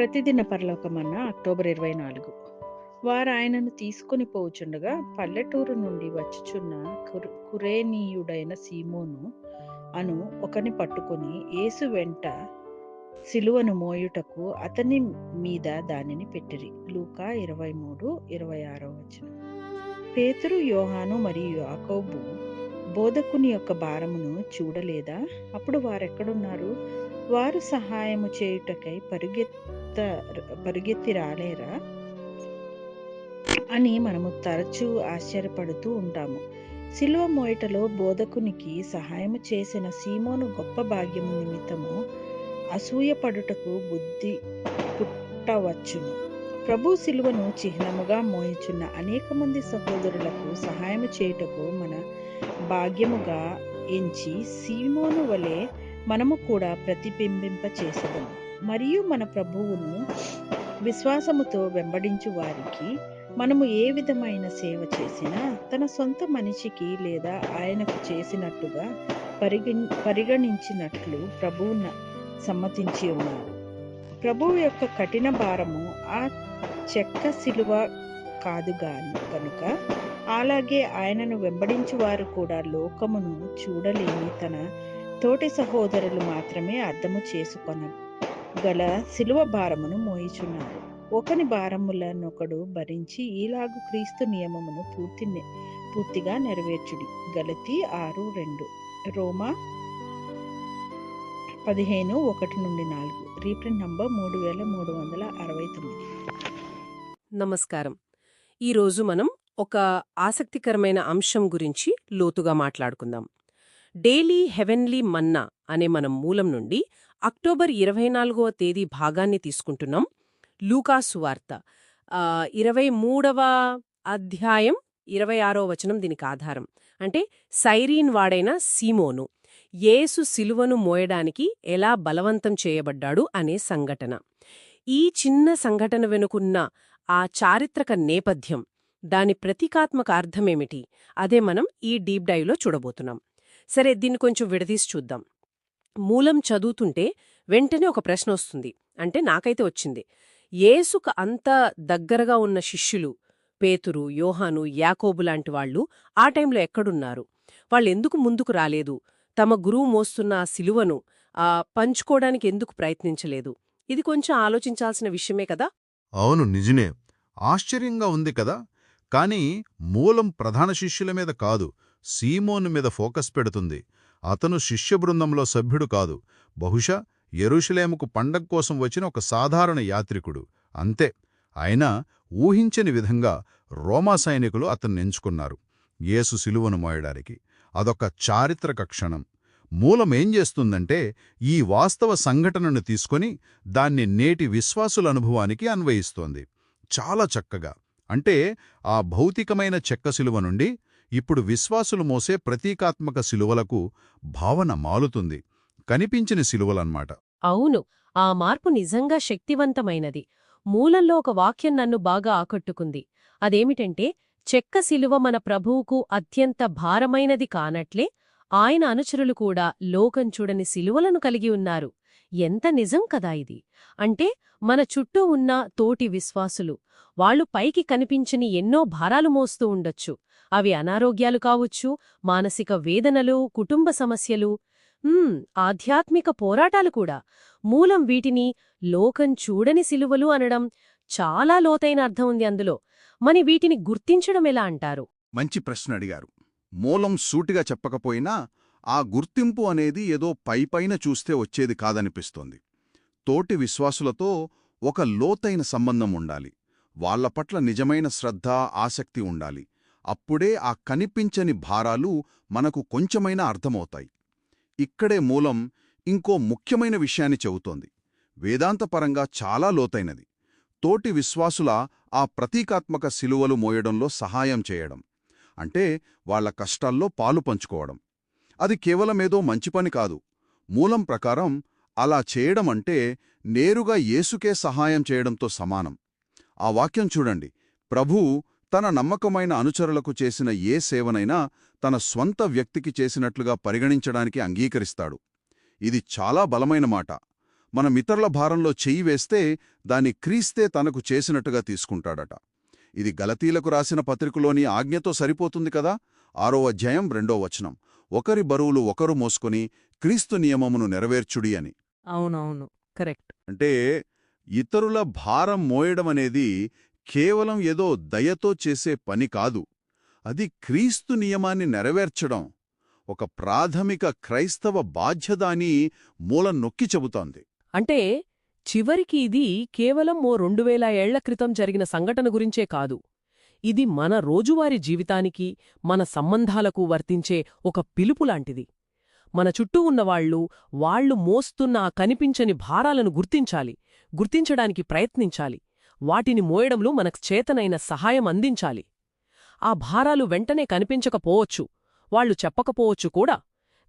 ప్రతిదిన పరలోకమన్న October ఇరవై నాలుగు. వారు ఆయనను తీసుకుని పోవుచుండగా పల్లెటూరు నుండి వచ్చుచున్న కురేనీయుడైన సీమోను అను ఒకని పట్టుకొని యేసు వెంట సిలువను మోయుటకు అతని మీద దానిని పెట్టిరి. లూకా ఇరవై మూడు ఇరవై ఆరో వచ్చిన పేతురు యోహాను మరియు యాకోబు బోధకుని యొక్క భారమును చూడలేదా? అప్పుడు వారెక్కడున్నారు? వారు సహాయము చేయుటకై పరుగెత్త పరుగెత్తి రాలేరా? అని మనము తరచూ ఆశ్చర్యపడుతూ ఉంటాము. శిలువ మోయటలో బోధకునికి సహాయము చేసిన సీమోను గొప్ప భాగ్యము నిమిత్తము అసూయపడుటకు బుద్ధి పుట్టవచ్చును. ప్రభు శిలువను చిహ్నముగా మోయిచున్న అనేక మంది సహోదరులకు సహాయము చేయుటకు మన భాగ్యముగా ఎంచి సీమోను వలె మనము కూడా ప్రతిబింబింప చేసేదము మరియు మన ప్రభువును విశ్వాసముతో వెంబడించు వారికి మనము ఏ విధమైన సేవ చేసినా తన సొంత మనిషికి లేదా ఆయనకు చేసినట్టుగా పరిగ పరిగణించినట్లు ప్రభువు సమ్మతించి ఉన్నారు. ప్రభువు యొక్క కఠిన భారము ఆ చెక్క శిలువ కాదు గాని కనుక అలాగే ఆయనను వెంబడించు వారు కూడా లోకమును చూడలేని తన తోటి సహోదరులు మాత్రమే అర్థము గల శిలువ భారమును మోయిచున్నారు ఒకని భారములనొకడు భరించి ఈలాగు క్రీస్తు నియమమును పూర్తి పూర్తిగా నెరవేర్చుడి. గలతి ఆరు రెండు. రోమా పదిహేను ఒకటి నుండి నాలుగు. రీప్రింట్ నంబర్ మూడు వేల మూడు వందల అరవై తొమ్మిది. నమస్కారం. ఈరోజు మనం ఒక ఆసక్తికరమైన అంశం గురించి లోతుగా మాట్లాడుకుందాం. డైలీ హెవెన్లీ మన్నా అనే మనం మూలం నుండి అక్టోబర్ ఇరవై నాలుగవ తేదీ భాగాన్ని తీసుకుంటున్నాం. లూకా సువార్త ఇరవై మూడవ అధ్యాయం ఇరవై ఆరో వచనం దీనికి ఆధారం. అంటే సైరీన్ వాడైన సీమోను. యేసు సిలువను మోయడానికి ఎలా బలవంతం చేయబడ్డాడు అనే సంఘటన. ఈ చిన్న సంఘటన వెనుకున్న ఆ చారిత్రక నేపథ్యం దాని ప్రతీకాత్మక అర్థమేమిటి? అదే మనం ఈ డీప్ డైవ్లో చూడబోతున్నాం. సరే దీన్ని కొంచెం విడదీసి చూద్దాం. మూలం చదువుతుంటే వెంటనే ఒక ప్రశ్న వస్తుంది. అంటే నాకైతే వచ్చింది. ఏసుక అంత దగ్గరగా ఉన్న శిష్యులు పేతురు యోహాను యాకోబు లాంటి వాళ్ళు ఆ టైంలో ఎక్కడున్నారు? వాళ్ళెందుకు ముందుకు రాలేదు? తమ గురువు మోస్తున్న ఆ సిలువను ఆ పంచుకోవడానికి ఎందుకు ప్రయత్నించలేదు? ఇది కొంచెం ఆలోచించాల్సిన విషయమే కదా? అవును నిజమే. ఆశ్చర్యంగా ఉంది కదా? కాని మూలం ప్రధాన శిష్యుల మీద కాదు సీమోను మీద ఫోకస్ పెడుతుంది. అతను శిష్య బృందంలో సభ్యుడు కాదు. బహుశా ఎరుషలేముకు పండగ కోసం వచ్చిన ఒక సాధారణ యాత్రికుడు. అంతే. అయినా ఊహించని విధంగా రోమా సైనికులు అతన్ని ఎంచుకున్నారు. యేసు సిలువను మోయడానికి. అదొక చారిత్రక క్షణం. మూలమేం చేస్తుందంటే ఈ వాస్తవ సంఘటనను తీసుకొని దాన్ని నేటి విశ్వాసుల అనుభవానికి అన్వయిస్తోంది. చాలా చక్కగా. అంటే ఆ భౌతికమైన చెక్క శిలువ నుండి ఇప్పుడు విశ్వాసులు మోసే ప్రతీకాత్మక శిలువలకు భావన మాలుతుంది. కనిపించిన శిలువలన్మాట అవును ఆ మార్పు నిజంగా శక్తివంతమైనది. మూలంలో ఒక వాక్యం నన్ను బాగా ఆకట్టుకుంది. అదేమిటంటే చెక్క శిలువ మన ప్రభువుకు అత్యంత భారమైనది కానట్లే ఆయన అనుచరులు కూడా లోకం చూడని శిలువలను కలిగి ఉన్నారు. ఎంత నిజం కదా ఇది. అంటే మన చుట్టూ ఉన్న తోటి విశ్వాసులు వాళ్ళు పైకి కనిపించని ఎన్నో భారాలు మోస్తూ ఉండొచ్చు. అవి అనారోగ్యాలు కావచ్చు మానసిక వేదనలు కుటుంబ సమస్యలు ఆధ్యాత్మిక పోరాటాలు కూడా. మూలం వీటిని లోకం చూడని సిలువలు అనడం చాలా లోతైన అర్థం ఉంది అందులో. మరి వీటిని గుర్తించడం ఎలా అంటారు? మంచి ప్రశ్న అడిగారు. మూలం సూటిగా చెప్పకపోయినా ఆ గుర్తింపు అనేది ఏదో పైపైన చూస్తే వచ్చేది కాదనిపిస్తోంది. తోటి విశ్వాసులతో ఒక లోతైన సంబంధం ఉండాలి. వాళ్ళ పట్ల నిజమైన శ్రద్ధ ఆసక్తి ఉండాలి. అప్పుడే ఆ కనిపించని భారాలు మనకు కొంచెమైనా అర్థమవుతాయి. ఇక్కడే మూలం ఇంకో ముఖ్యమైన విషయాన్ని చెబుతోంది. వేదాంతపరంగా చాలా లోతైనది. తోటి విశ్వాసుల ఆ ప్రతీకాత్మక శిలువలు మోయడంలో సహాయం చేయడం. అంటే వాళ్ళ కష్టాల్లో పాలు పంచుకోవడం. అది కేవలమేదో మంచి పని కాదు. మూలం ప్రకారం అలా చేయడం అంటే నేరుగా యేసుకే సహాయం చేయడంతో సమానం. ఆ వాక్యం చూడండి. ప్రభు తన నమ్మకమైన అనుచరులకు చేసిన ఏ సేవనైనా తన స్వంత వ్యక్తికి చేసినట్లుగా పరిగణించడానికి అంగీకరిస్తాడు. ఇది చాలా బలమైన మాట. మనం ఇతరుల భారంలో చెయ్యి వేస్తే దాన్ని క్రీస్తే తనకు చేసినట్టుగా తీసుకుంటాడట. ఇది గలతీలకు రాసిన పత్రికలోని ఆజ్ఞతో సరిపోతుంది కదా? ఆరో అధ్యాయం రెండో వచనం. ఒకరి బరువులు ఒకరు మోసుకొని క్రీస్తు నియమమును నెరవేర్చుడి అని. అవునవును. కరెక్ట్. అంటే ఇతరుల భారం మోయడం అనేది కేవలం ఏదో దయతో చేసే పని కాదు. అది క్రీస్తు నియమాన్ని నెరవేర్చడం. ఒక ప్రాథమిక క్రైస్తవ బాధ్యత అని మూలం నొక్కి చెబుతోంది. అంటే చివరికి ఇది కేవలం ఓ రెండు వేల ఏళ్ళ క్రితం జరిగిన సంఘటన గురించే కాదు. ఇది మన రోజువారీ జీవితానికి మన సంబంధాలకు వర్తించే ఒక పిలుపులాంటిది మన చుట్టూ ఉన్నవాళ్ళు వాళ్ళు మోస్తున్న ఆ కనిపించని భారాలను గుర్తించాలి గుర్తించడానికి ప్రయత్నించాలి వాటిని మోయడంలో మనకు చేతనైన సహాయం అందించాలి. ఆ భారాలు వెంటనే కనిపించకపోవచ్చు వాళ్ళు చెప్పకపోవచ్చు కూడా.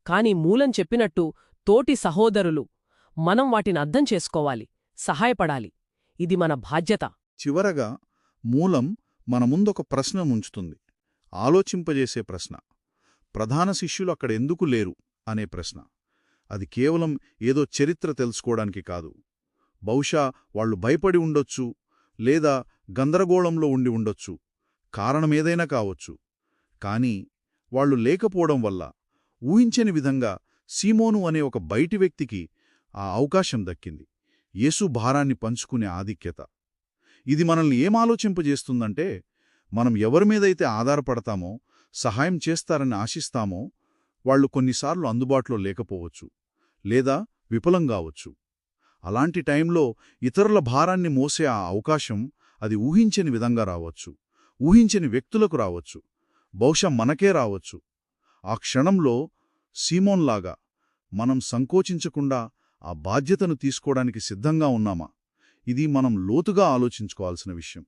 కాని మూలం చెప్పినట్టు తోటి సహోదరులు మనం వాటిని అర్థం చేసుకోవాలి సహాయపడాలి. ఇది మన బాధ్యత. చివరగా మూలం మన ముందొక ప్రశ్న ముంచుతుంది. ఆలోచింపజేసే ప్రశ్న. ప్రధాన శిష్యులు అక్కడ ఎందుకు లేరు? అనే ప్రశ్న. అది కేవలం ఏదో చరిత్ర తెలుసుకోవడానికి కాదు. బహుశా వాళ్ళు భయపడి ఉండొచ్చు లేదా గందరగోళంలో ఉండి ఉండొచ్చు. కారణమేదైనా కావచ్చు. కాని వాళ్ళు లేకపోవడం వల్ల ఊహించని విధంగా సీమోను అనే ఒక బయటి వ్యక్తికి ఆ అవకాశం దక్కింది. యేసు భారాన్ని పంచుకునే ఆధిక్యత. ఇది మనల్ని ఏం ఆలోచింపజేస్తుందంటే మనం ఎవరిమీదైతే ఆధారపడతామో సహాయం చేస్తారని ఆశిస్తామో వాళ్ళు కొన్నిసార్లు అందుబాటులో లేకపోవచ్చు లేదా విఫలం కావచ్చు. అలాంటి టైంలో ఇతరుల భారాన్ని మోసే ఆ అవకాశం అది ఊహించని విధంగా రావచ్చు ఊహించని వ్యక్తులకు రావచ్చు బహుశా మనకే రావచ్చు. ఆ క్షణంలో సీమోన్లాగా మనం సంకోచించకుండా ఆ బాధ్యతను తీసుకోవడానికి సిద్ధంగా ఉన్నామా? ఇది మనం లోతుగా ఆలోచించుకోవాల్సిన విషయం.